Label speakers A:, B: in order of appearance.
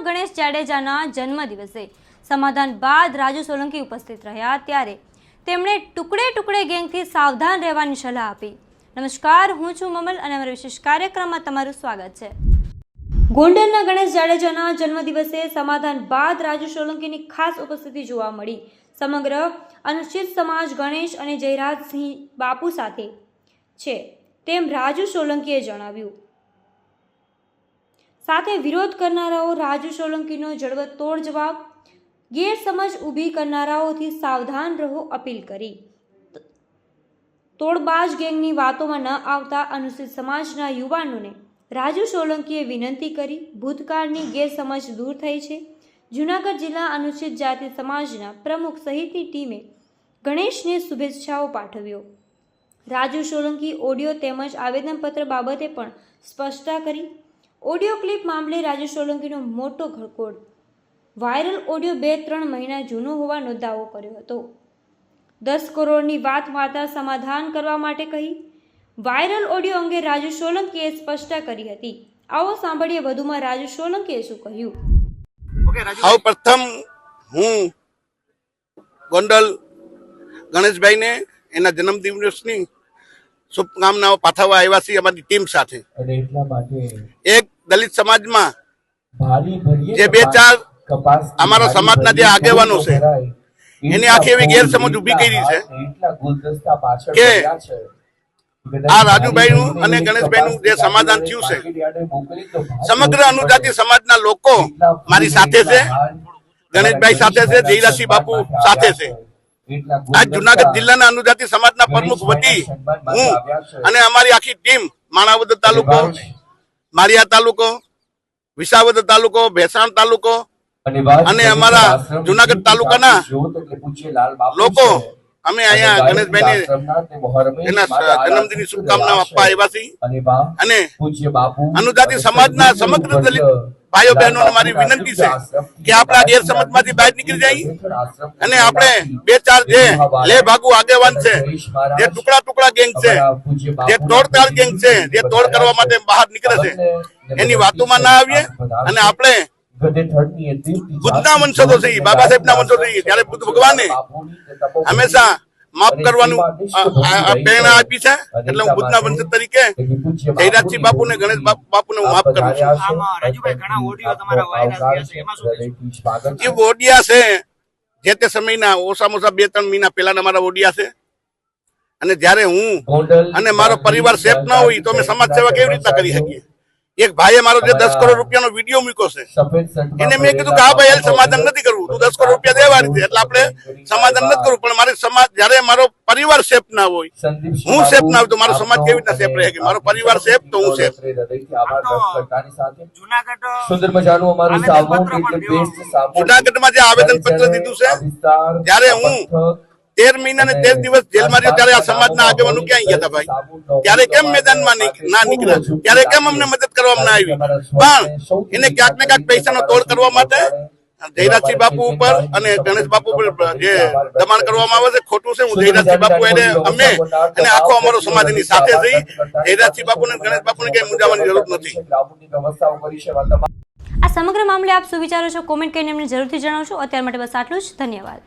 A: ગણેશ જાડેજાના જન્મદિવસે સમાધાન બાદ રાજુ સોલંકી ઉપસ્થિત રહ્યા ત્યારે તેમણે ટુકડે ટુકડે ગેંગથી સાવધાન રહેવાની સલાહ આપી. નમસ્કાર, હું છું મમલ અને અમારા વિશેષ કાર્યક્રમમાં તમારું સ્વાગત છે. ગોંડલના ગણેશ જાડેજાના જન્મદિવસે સમાધાન બાદ રાજુ સોલંકીની ખાસ ઉપસ્થિતિ જોવા મળી. સમગ્ર અનુચ્છેદ સમાજ ગણેશ અને જયરાજસિંહ બાપુ સાથે છે તેમ રાજુ સોલંકીએ જણાવ્યું. સાથે વિરોધ કરનારાઓ રાજુ સોલંકીનો જડબતોડ જવાબ, ગેરસમજ ઊભી કરનારાઓથી સાવધાન રહો અપીલ કરી. તોડબાજ ગેંગની વાતોમાં ન આવતા અનુસૂચિત સમાજના યુવાનોને રાજુ સોલંકીએ વિનંતી કરી, ભૂતકાળની ગેરસમજ દૂર થઈ છે. જૂનાગઢ જિલ્લા અનુસૂચિત જાતિ સમાજના પ્રમુખ સહિતની ટીમે ગણેશને શુભેચ્છાઓ પાઠવ્યો. રાજુ સોલંકી ઓડિયો તેમજ આવેદનપત્ર બાબતે પણ સ્પષ્ટતા કરી. ઓડિયો ક્લિપ મામલે રાજુ સોલંકીનો મોટો ઘડકોડ વાયરલ ઓડિયો બે ત્રણ મહિના જૂનો હોવાનો દાવો કર્યો હતો. દસ કરોડની વાત વાર્તા સમાધાન કરવા માટે કહી વાયરલ ઓડિયો અંગે રાજુ સોલંકીએ સ્પષ્ટતા કરી હતી. આવો સાંભળીએ વધુમાં રાજુ સોલંકીએ શું કહ્યું.
B: સૌ પ્રથમ હું ગોંડલ ગણેશભાઈને એના જન્મદિવસની શુભકામનાઓ પાઠવવા આવ્યા છીએ અમારી ટીમ સાથે. એક દલિત સમાજમાં જે બે ચાર અમારા સમાજના જે આગેવાનો છે, એની આખી એવી ગેરસમજ ઊભી કરી છે કે આ રાજુભાઈ રાજુભાઈનું અને ગણેશભાઈનું જે સમાધાન થયું છે, સમગ્ર અનુજાતિ સમાજના લોકો મારી સાથે છે ગણેશભાઈ સાથે છે જયરાસિંહ બાપુ સાથે છે. આજ જુનાગઢ જિલ્લાના અનુજાતિ સમાજના પ્રમુખ વતી હું અને અમારી આખી ટીમ માણાવદર તાલુકો મારિયા તાલુકો વિસાવદર તાલુકો ભેસાણ તાલુકો અને અમારા જુનાગઢ તાલુકાના લોકો અમે અહીંયા ગણેશભાઈને એના જન્મદિનની શુભકામનાઓ આપવા આવ્યા છીએ. અને અનુજાતિ સમાજના સમગ્ર દલિત ભાઈઓ બહેનો મારી વિનંતી છે કે આપણે આ ગેરસમજમાંથી બહાર નીકળી જઈએ અને આપણે બે ચાર જે લે ભાગુ આગેવાન છે જે ટુકડા ટુકડા ગેંગ છે જે તોડતાડ ગેંગ છે જે તોડ કરવા માટે બહાર નીકળે છે એની વાતોમાં ના આવીએ અને આપણે બુદ્ધના વંશજો છે બાબા સાહેબના વંશજો થઈ ત્યારે બુદ્ધ ભગવાને હંમેશા માફ કરવાનું પ્રેરણા આપી છે એટલે હું બુદ્ધના વંશજ તરીકે જયરાજસિંહ બાપુ ને ગણેશ બાપુ ને હું માફ કરું છું.
C: આમાં રાજુભાઈ ઘણા ઓડિયો તમારા વાયરલ થયા છે એમાં શું કહેશો?
B: જે ઓડિયા છે જે તે સમયના ઓછામાં ઓછા બે ત્રણ મહિના પહેલાના મારા ઓડિયા છે. અને જ્યારે હું અને મારો પરિવાર સેફ ના હોય તો અમે સમાજ સેવા કેવી રીતના કરી શકીએ? એક ભાઈએ મારો જે દસ કરોડ રૂપિયાનો વીડિયો મૂક્યો છે એને મેં કીધું કે હા ભાઈ હાલ સમાધાન નથી કરવું તું દસ કરોડ રૂપિયા દેવા રીતે એટલે આપણે સમાધાન નથી કરવું પણ મારી સમાજ જયારે મારો પરિવાર સેફ ના હોય હું સેફ ના હોય તો મારો સમાજ કેવી રીતના સેફ રહે? કે મારો પરિવાર સેફ તો હું સેફ. જુનાગઢમાં જે આવેદનપત્ર દીધું છે, ત્યારે હું તેર મહિના ને તેર દિવસ જેલમાં રહ્યો ત્યારે આ સમાજના આગેવાનો ક્યાં ગયા હતા ભાઈ? ત્યારે કેમ મેદાનમાં ના નીકળ્યા? ત્યારે કેમ અમને મદદ કરવામાં ના આવી? પણ એને ક્યાંક ને ક્યાંક પૈસાનો તોડ કરવા માટે જયરાજસિંહ બાપુ ઉપર અને ગણેશ બાપુ ઉપર જે દબાણ કરવામાં આવે છે ખોટું છે હું જયરાજસિંહ બાપુ એને અમે અને આખો અમારો સમાજ એની સાથે જઈ જયરાજસિંહ બાપુ ને ગણેશ બાપુ ને કઈ મૂંઝાવાની જરૂર નથી.
A: આ સમગ્ર મામલે આપ શું વિચારો છો કોમેન્ટ કરીને અમને જરૂરથી જણાવશો અત્યાર માટે બસ આટલું જ. ધન્યવાદ.